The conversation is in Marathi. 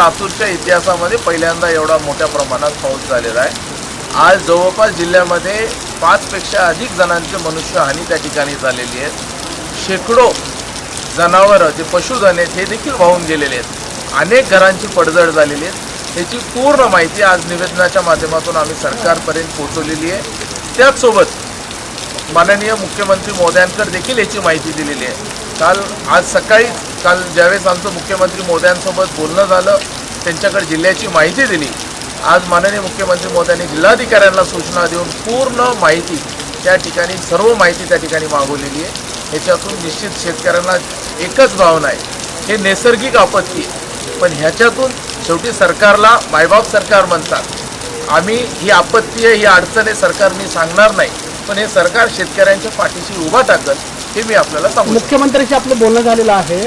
लातूरच्या इतिहासामध्ये पहिल्यांदा एवढा मोठ्या प्रमाणात पाऊस झालेला आहे. आज जवळपास जिल्ह्यामध्ये पाचपेक्षा अधिक जणांची मनुष्यहानी त्या ठिकाणी झालेली आहे. शेकडो जनावरं जे पशुधन आहेत हे देखील वाहून गेलेले आहेत. अनेक घरांची पडझड झालेली आहे. याची पूर्ण माहिती आज निवेदनाच्या माध्यमातून आम्ही सरकारपर्यंत पोहोचवलेली आहे. त्याचसोबत माननीय मुख्यमंत्री मोदयांकर देखील याची माहिती दिलेली आहे. काल आज सकाळी काल ज्यावेळेस आमचं मुख्यमंत्री मोद्यांसोबत बोलणं झालं त्यांच्याकडे जिल्ह्याची माहिती दिली. आज माननीय मुख्यमंत्री मोद्यांनी जिल्हाधिकाऱ्यांना सूचना देऊन पूर्ण माहिती त्या ठिकाणी सर्व माहिती त्या ठिकाणी मागवलेली आहे. ह्याच्यातून निश्चित शेतकऱ्यांना एकच भावना आहे. हे नैसर्गिक आपत्ती आहे. पण ह्याच्यातून शेवटी सरकारला मायबाप सरकार म्हणतात. आम्ही ही आपत्ती आहे ही अडचण आहे सरकार मी सांगणार नाही. पण हे सरकार शेतकऱ्यांच्या पाठीशी उभा टाकत हे मी आपल्याला सांगू मुख्यमंत्र्यांशी आपलं बोलणं झालेलं आहे.